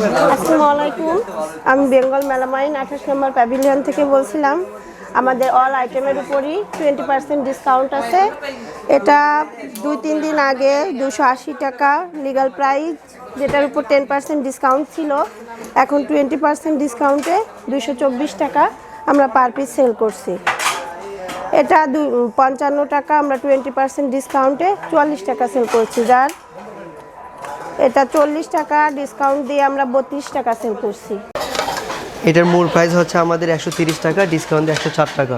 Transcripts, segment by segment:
আসসালামু আলাইকুম। আমি বেঙ্গল মেলামাইন আঠাশ নম্বর প্যাভিলিয়ন থেকে বলছিলাম। আমাদের অল আইটেমের উপরই টোয়েন্টি পার্সেন্ট ডিসকাউন্ট আছে। এটা দুই তিন দিন আগে দুশো আশি টাকা লিগাল প্রাইস যেটার উপর টেন পার্সেন্ট ডিসকাউন্ট ছিল। এখন টোয়েন্টি পার্সেন্ট ডিসকাউন্টে দুশো চব্বিশ টাকা আমরা পার পিস সেল করছি। এটা দু পঞ্চান্ন টাকা, আমরা টোয়েন্টি পার্সেন্ট ডিসকাউন্টে চুয়াল্লিশ টাকা সেল করছি। যার এটা চল্লিশ টাকা ডিসকাউন্ট দিয়ে আমরা বত্রিশ টাকা সেল করছি। এটার মূল প্রাইস হচ্ছে আমাদের একশো তিরিশ টাকা ডিসকাউন্ট দিয়ে একশো চার টাকা।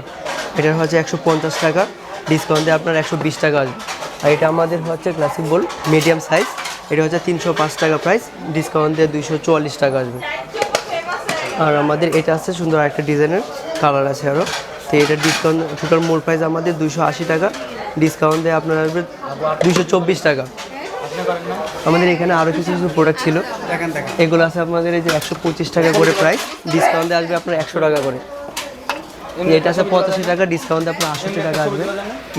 এটার হচ্ছে একশো পঞ্চাশ টাকা ডিসকাউন্ট দিয়ে আপনার একশো বিশ টাকা আসবে। আর এটা আমাদের হচ্ছে ক্লাসিক বোল মিডিয়াম সাইজ এটা হচ্ছে তিনশো পাঁচ টাকা প্রাইস ডিসকাউন্ট দিয়ে দুইশো চুয়াল্লিশ টাকা আসবে। আর আমাদের এটা আছে সুন্দর একটা ডিজাইনের কালার আছে আরও তো এটার ডিসকাউন্ট টোটাল মূল প্রাইস আমাদের দুইশো আশি টাকা ডিসকাউন্ট দিয়ে আপনার আসবে দুইশো চব্বিশ টাকা। আমাদের এখানে আরও কিছু কিছু প্রোডাক্ট ছিল। এগুলো আছে আপনাদের এই যে একশো পঁচিশ টাকা করে প্রাইস ডিসকাউন্টে আসবে আপনার একশো টাকা করে। এটা আছে পঁচাশি টাকা ডিসকাউন্টে আপনার আষট্টি টাকা আসবে।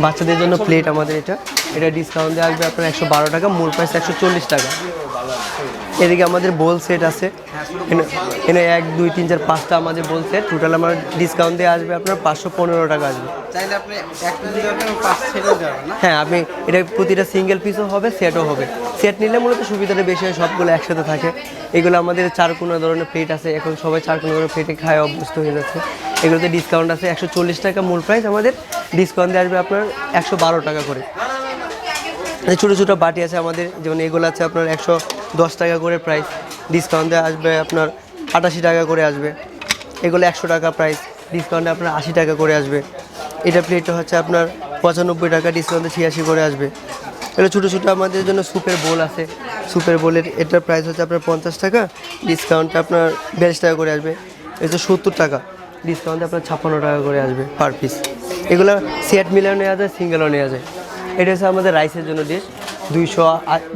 বাচ্চাদের জন্য প্লেট আমাদের এটা। এটা ডিসকাউন্টে আসবে আপনার একশো বারো টাকা মূল প্রাইস একশো চল্লিশ টাকা। এদিকে আমাদের বোল সেট আছে। এখানে- এক দুই তিন চার পাঁচটা আমাদের বোল সেট টোটাল আমার ডিসকাউন্ট দিয়ে আসবে আপনার পাঁচশো পনেরো টাকা আসবে। হ্যাঁ আপনি এটা প্রতিটা সিঙ্গেল পিসও হবে সেটও হবে। সেট নিলে মূলত সুবিধাটা বেশি হয় সবগুলো একসাথে থাকে। এগুলো আমাদের চার কোনো ধরনের প্লেট আছে। এখন সবাই চার কোনো ধরনের প্লেটে খায় অভ্যস্ত হয়ে যাচ্ছে। এগুলোতে ডিসকাউন্ট আছে একশো চল্লিশ টাকা মূল প্রাইস আমাদের ডিসকাউন্ট দিয়ে আসবে আপনার একশো বারো টাকা করে। ছোটো ছোটো বাটি আছে আমাদের যেমন এগুলো আছে আপনার একশো দশ টাকা করে প্রাইস ডিসকাউন্টে আসবে আপনার আটাশি টাকা করে আসবে। এগুলো একশো টাকা প্রাইস ডিসকাউন্টে আপনার আশি টাকা করে আসবে। এটা প্লেটটা হচ্ছে আপনার পঁচানব্বই টাকা ডিসকাউন্টে ছিয়াশি করে আসবে। এগুলো ছোটো ছোটো আমাদের জন্য স্যুপের বোল আছে। স্যুপের বোলের এটার প্রাইস হচ্ছে আপনার পঞ্চাশ টাকা। ডিসকাউন্টে আপনার বিয়াল্লিশ টাকা করে আসবে। এটা সত্তর টাকা। ডিসকাউন্টে আপনার ছাপ্পান্ন টাকা করে আসবে পার পিস এগুলো সেট মিলেও নেওয়া যায় সিঙ্গেলও নেওয়া যায় এটা হচ্ছে আমাদের রাইসের জন্য ডিশ দুইশো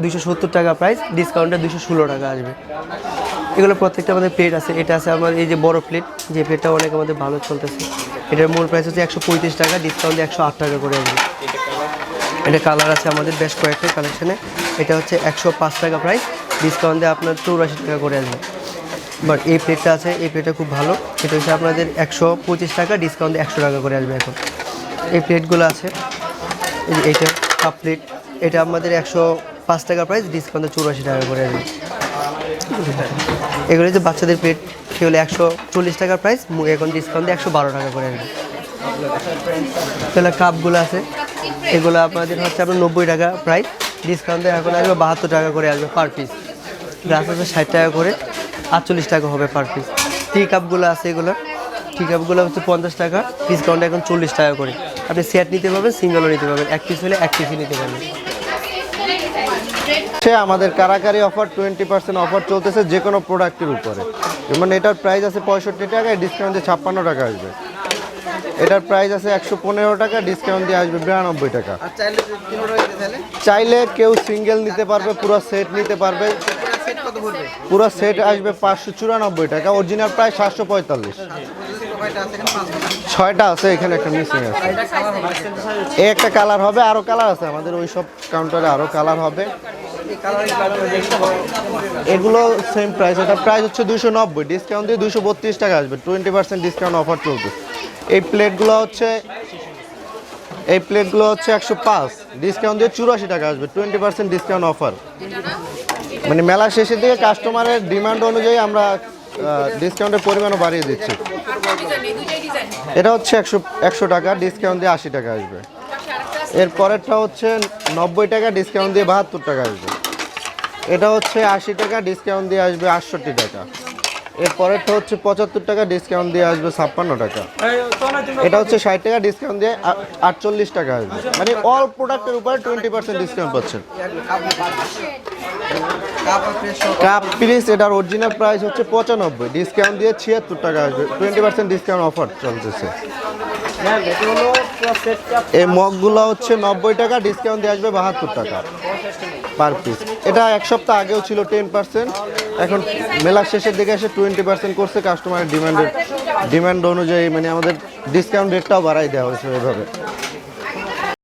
দুইশো সত্তর টাকা প্রাইস ডিসকাউন্টে দুশো ষোলো টাকা আসবে। এগুলো প্রত্যেকটা আমাদের প্লেট আছে। এটা আছে আমার এই যে বড় প্লেট যে প্লেটটা অনেক আমাদের ভালো চলতেছে। এটার মূল প্রাইস হচ্ছে একশো পঁয়ত্রিশ টাকা ডিসকাউন্টে একশো আট টাকা করে আসবে। এটা কালার আছে আমাদের বেশ কয়েকটা কালেকশনে এটা হচ্ছে একশো পাঁচ টাকা প্রাইস ডিসকাউন্টে আপনার চৌরাশি টাকা করে আসবে। বাট এই প্লেটটা আছে, এই প্লেটটা খুব ভালো। এটা হচ্ছে আপনাদের একশো পঁচিশ টাকা ডিসকাউন্টে একশো টাকা করে আসবে এখন। এই প্লেটগুলো আছে। এইটা কাপ প্লেট এটা আমাদের একশো পাঁচ টাকা প্রাইস ডিসকাউন্টে চৌরাশি টাকা করে আসবে এগুলো যে বাচ্চাদের প্লেট সেগুলো একশো চল্লিশ টাকার প্রাইস এখন ডিসকাউন্টে একশো বারো টাকা করে আসবে তাহলে কাপগুলো আছে। এগুলো আপনাদের হচ্ছে আপনার নব্বই টাকা প্রাইস ডিসকাউন্টে এখন আসবে বাহাত্তর টাকা করে আসবে পার পিস গ্লাস আছে ষাট টাকা করে, আটচল্লিশ টাকা হবে পার পিস টি কাপগুলো আছে এগুলো। টি কাপগুলো হচ্ছে পঞ্চাশ টাকা ডিসকাউন্ট এখন চল্লিশ টাকা করে। আপনি সেট নিতে পারবেন সিঙ্গেলও নিতে পারবেন, এক পিস হলে এক পিসই নিতে পারবেন। সে আমাদের কারাকারি অফার টোয়েন্টি পার্সেন্ট অফার চলতেছে যে কোনো প্রোডাক্টের উপরে। যেমন এটার প্রাইস আছে পঁয়ষট্টি টাকা ডিসকাউন্ট দিয়ে ছাপ্পান্ন টাকা আসবে। এটার প্রাইস আছে একশো পনেরো টাকা ডিসকাউন্ট দিয়ে আসবে বিরানব্বই টাকা। চাইলে কেউ সিঙ্গেল নিতে পারবে পুরো সেট নিতে পারবে। পুরো সেট আসবে পাঁচশো চুরানব্বই টাকা অরিজিনাল প্রায় সাতশো পঁয়তাল্লিশ। ছয়টা আছে এখানে একটা মিসিং আছে। এই একটা কালার হবে আরও কালার আছে। আমাদের ওই সব কাউন্টারে আরও কালার হবে। এগুলো সেম প্রাইস এটা প্রাইস হচ্ছে দুশো নব্বই ডিসকাউন্ট দিয়ে দুশো বত্রিশ টাকা আসবে টোয়েন্টি পার্সেন্ট ডিসকাউন্ট অফার চলছে। এই প্লেটগুলো হচ্ছে, এই প্লেটগুলো হচ্ছে একশো পাঁচ ডিসকাউন্ট দিয়ে চুরাশি টাকা আসবে টোয়েন্টি পার্সেন্ট ডিসকাউন্ট অফার মানে মেলা শেষের দিকে কাস্টমারের ডিমান্ড অনুযায়ী আমরা ডিসকাউন্টের পরিমাণও বাড়িয়ে দিচ্ছি। এটা হচ্ছে একশো একশো টাকা ডিসকাউন্ট দিয়ে আশি টাকা আসবে। এর পরেরটা হচ্ছে নব্বই টাকা ডিসকাউন্ট দিয়ে বাহাত্তর টাকা আসবে। এটা হচ্ছে আশি টাকা ডিসকাউন্ট দিয়ে আসবে আটষট্টি টাকা। এর পরেরটা হচ্ছে পঁচাত্তর টাকা ডিসকাউন্ট দিয়ে আসবে ছাপ্পান্ন টাকা। এটা হচ্ছে ষাট টাকা ডিসকাউন্ট দিয়ে আটচল্লিশ টাকা আসবে। মানে অল প্রোডাক্টের উপরে টোয়েন্টি পার্সেন্ট ডিসকাউন্ট পাচ্ছেন। কাপ কাপ এটার অরিজিনাল প্রাইস হচ্ছে পঁচানব্বই ডিসকাউন্ট দিয়ে ছিয়াত্তর টাকা আসবে। টোয়েন্টি পার্সেন্ট ডিসকাউন্ট অফার চলতেছে। এই মগগুলো হচ্ছে নব্বই টাকা ডিসকাউন্ট দিয়ে আসবে বাহাত্তর টাকা পার পিস এটা এক সপ্তাহ আগেও ছিল টেন পার্সেন্ট এখন মেলার শেষের দিকে এসে টোয়েন্টি পার্সেন্ট করছে। কাস্টমারের ডিমান্ডের ডিমান্ড অনুযায়ী মানে আমাদের ডিসকাউন্ট রেটটাও বাড়াই দেওয়া হয়েছে এভাবে।